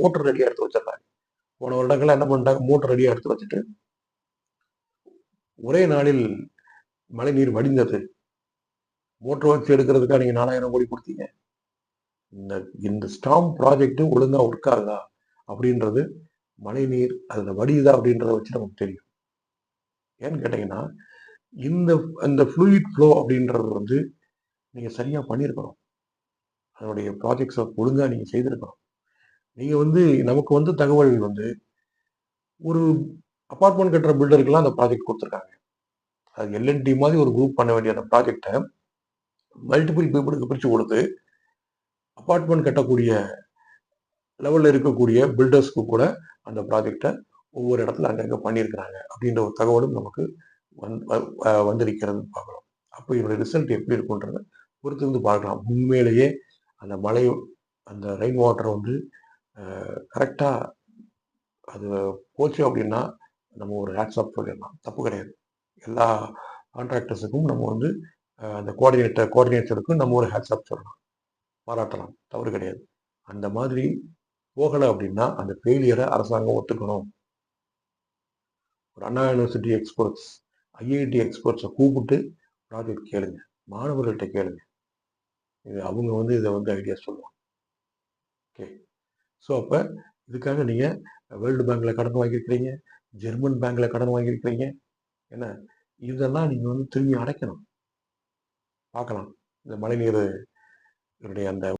Motor ரெடியாக எடுத்து வச்சிடறாங்க போன வருடங்கள்ல என்ன பண்ணிட்டாங்க? மோட்டர் ரெடியாக எடுத்து வச்சுட்டு ஒரே நாளில் மழைநீர் வடிந்தது. மோட்டர் வச்சு எடுக்கிறதுக்காக நீங்கள் நாலாயிரம் கோடி கொடுத்தீங்க. இந்த இந்த ஸ்டாம் ப்ராஜெக்ட் ஒழுங்காக ஒர்க் ஆகுதா? அப்படின்றது மழைநீர் அதில் வடியுதா அப்படின்றத வச்சு நமக்கு தெரியும். ஏன்னு கேட்டீங்கன்னா இந்த அந்த ஃப்ளூயிட் ஃப்ளோ அப்படின்றது வந்து நீங்கள் சரியாக பண்ணியிருக்கணும். அதனுடைய ப்ராஜெக்ட்ஸை ஒழுங்காக நீங்கள் செய்திருக்கணும். நீங்கள் வந்து நமக்கு வந்து தகவல் வந்து ஒரு அபார்ட்மெண்ட் கட்டுற பில்டருக்கெல்லாம் அந்த ப்ராஜெக்ட் கொடுத்துருக்காங்க. அது எல்என்டி மாதிரி ஒரு குரூப் பண்ண வேண்டிய அந்த ப்ராஜெக்டை மல்டிபிள் பீப்புளுக்கு பிரித்து கொடுத்து அப்பார்ட்மெண்ட் கட்டக்கூடிய லெவலில் இருக்கக்கூடிய பில்டர்ஸ்க்கு கூட அந்த ப்ராஜெக்டை ஒவ்வொரு இடத்துல அங்கங்கே பண்ணியிருக்கிறாங்க அப்படின்ற ஒரு தகவலும் நமக்கு வந் வ- வந்திருக்கிறது பார்க்கலாம் அப்போ இதோட ரிசல்ட் எப்படி இருக்குன்றத பொறுத்து வந்து பார்க்கலாம். உண்மையிலேயே அந்த மழை அந்த ரெயின் வாட்டர் வந்து கரெக்டாக அது போச்சு அப்படின்னா நம்ம ஒரு ஹேட்ஸ்அப் சொல்லிடலாம். தப்பு கிடையாது. எல்லா கான்ட்ராக்டர்ஸுக்கும் நம்ம வந்து அந்த கோஆர்டினேட்டர் கோஆர்டினேட்டருக்கும் நம்ம ஒரு ஹேட்ஸ்அப் சொல்லலாம். பாராட்டலாம். தவறு கிடையாது. அந்த மாதிரி போகலை அப்படின்னா அந்த ஃபெயிலியரை அரசாங்கம் ஒத்துக்கணும். ஒரு அண்ணா யூனிவர்சிட்டி எக்ஸ்பர்ட்ஸ் ஐஐடி எக்ஸ்பர்ட்ஸை கூப்பிட்டு ப்ராஜெக்ட் கேளுங்க. மாணவர்கள்ட்ட கேளுங்க. இது அவங்க வந்து இதை வந்து ஐடியா சொல்லுவாங்க. ஓகே ஸோ அப்போ இதுக்காக நீங்கள் வேர்ல்டு பேங்க்கில் கடன் வாங்கியிருக்கிறீங்க ஜெர்மன் பேங்க்கில் கடன் வாங்கியிருக்கிறீங்க என்ன? இதெல்லாம் நீங்கள் வந்து திரும்பி அடைக்கணும். பார்க்கலாம். இந்த மழைநீர் இதனுடைய அந்த